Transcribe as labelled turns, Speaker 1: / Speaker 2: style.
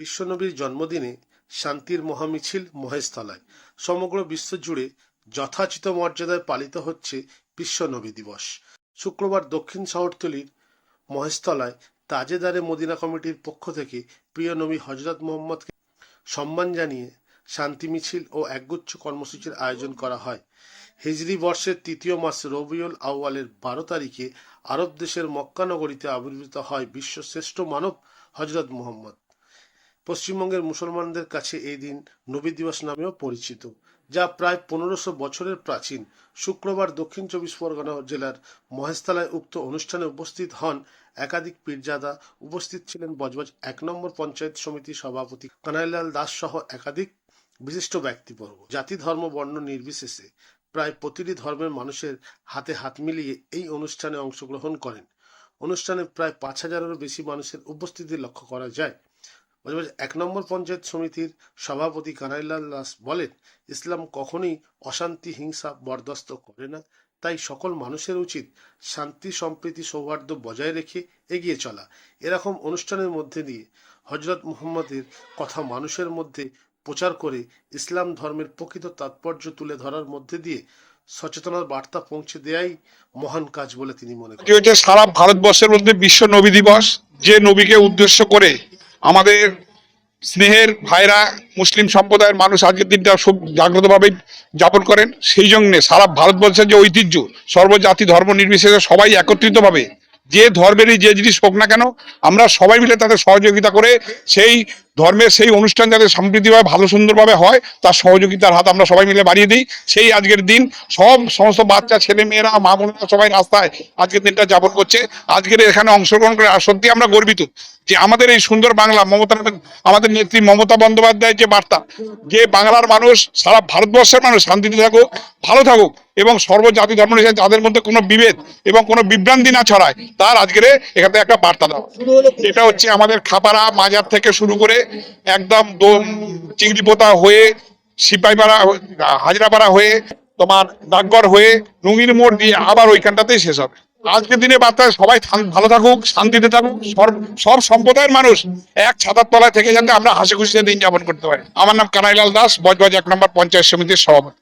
Speaker 1: বিশ্বনবীর জন্মদিনে শান্তির মহামিছিল মহেশতলায়। সমগ্র বিশ্ব জুড়ে যথাচিত মর্যাদায় পালিত হচ্ছে বিশ্বনবী দিবস। শুক্রবার দক্ষিণ শহরতলির মহেশতলায় তাজেদারে মদিনা কমিটির পক্ষ থেকে প্রিয় নবী হজরত মোহাম্মদকে সম্মান জানিয়ে শান্তি মিছিল ও একগুচ্ছ কর্মসূচির আয়োজন করা হয়। হিজরি বর্ষের তৃতীয় মাস রবিউল আউয়ালের বারো তারিখে আরব দেশের মক্কানগরীতে আবির্ভূত হয় বিশ্বশ্রেষ্ঠ মানব হজরত মোহাম্মদ। পশ্চিমবঙ্গের মুসলমানদের কাছে এই দিন নবী দিবস নামেও পরিচিত, যা প্রায় পনেরোশো বছরের প্রাচীন শুক্রবার দক্ষিণ চব্বিশ পরগনা জেলার মহেশতলায় উক্ত অনুষ্ঠানে উপস্থিত হন একাধিক পীরজাদা। উপস্থিত ছিলেন বজবজ এক নম্বর পঞ্চায়েত সমিতির সভাপতি কানাইলাল দাস সহ একাধিক বিশিষ্ট ব্যক্তিবর্গ। জাতি, ধর্ম, বর্ণ নির্বিশেষে প্রায় প্রতিটি ধর্মের মানুষের হাতে হাত মিলিয়ে এই অনুষ্ঠানে অংশগ্রহণ করেন। অনুষ্ঠানে প্রায় পাঁচ হাজারেরও বেশি মানুষের উপস্থিতি লক্ষ্য করা যায়। এক নম্বর পঞ্চায়েত সমিতির সভাপতি কানাইলাল দাস বলেন, ইসলাম কখনোই অশান্তি, হিংসা বরদাস্ত করে না। তাই সকল মানুষের উচিত শান্তি, সম্প্রীতি, সৌহার্দ্য বজায় রেখে এগিয়ে চলা। এরকম অনুষ্ঠানের মধ্যে দিয়ে হজরত মুহাম্মদের কথা মানুষের মধ্যে প্রচার করে ইসলাম ধর্মের প্রকৃত তাৎপর্য তুলে ধরার মধ্যে দিয়ে সচেতনার বার্তা পৌঁছে দেয়াই মহান কাজ বলে তিনি মনে করেন।
Speaker 2: সারা ভারতবর্ষের মধ্যে বিশ্ব নবী দিবস, যে নবীকে উদ্দেশ্য করে আমাদের স্নেহের ভাইরা মুসলিম সম্প্রদায়ের মানুষ আজকের দিনটা সব জাগ্রতভাবে যাপন করেন। সেই জন্যে সারা ভারতবর্ষের যে ঐতিহ্য, সর্বজাতি, ধর্ম নির্বিশেষে সবাই একত্রিতভাবে যে ধর্মেরই যে জিনিস হোক না কেন, আমরা সবাই মিলে তাদের সহযোগিতা করে সেই ধর্মের সেই অনুষ্ঠান যাতে সম্প্রীতিভাবে ভালো সুন্দরভাবে হয় তার সহযোগিতার হাত আমরা সবাই মিলে বাড়িয়ে দিই। সেই আজকের দিন সব সমস্ত বাচ্চা ছেলে মেয়েরা মা বোনেরা সবাই রাস্তায় আজকের দিনটা যাপন করছে। আজকের এখানে অংশগ্রহণ করে সত্যি আমরা গর্বিত যে আমাদের এই সুন্দর বাংলা মমতা আমাদের নেত্রী মমতা বন্দ্যোপাধ্যায়ের যে বার্তা যে বাংলার মানুষ সারা ভারতবর্ষের মানুষ শান্তিতে থাকুক ভালো থাকুক এবং সর্বজাতি ধর্ম নিয়ে যাদের মধ্যে কোনো বিভেদ এবং কোনো বিভ্রান্তি না ছড়ায় তার আজকের এখানে একটা বার্তা দেওয়া। এটা হচ্ছে আমাদের খাপাড়া মাজার থেকে শুরু করে একদম চিংড়ি চিংড়িপোতা হয়ে সিপাইপাড়া হাজরাপাড়া হয়ে, তোমার ডাকঘর হয়ে, রঙিন মোড় দিয়ে আবার ওইখানটাতেই শেষ হবে। আজকের দিনে বার্তায় সবাই ভালো থাকুক, শান্তিতে থাকুক সব সম্প্রদায়ের মানুষ এক ছাতার তলায় থেকে যাতে আমরা হাসি খুশিতে দিন যাপন করতে পারি। আমার নাম কানাইলাল দাস, বজবজ এক নম্বর পঞ্চায়েত সমিতির সভাপতি।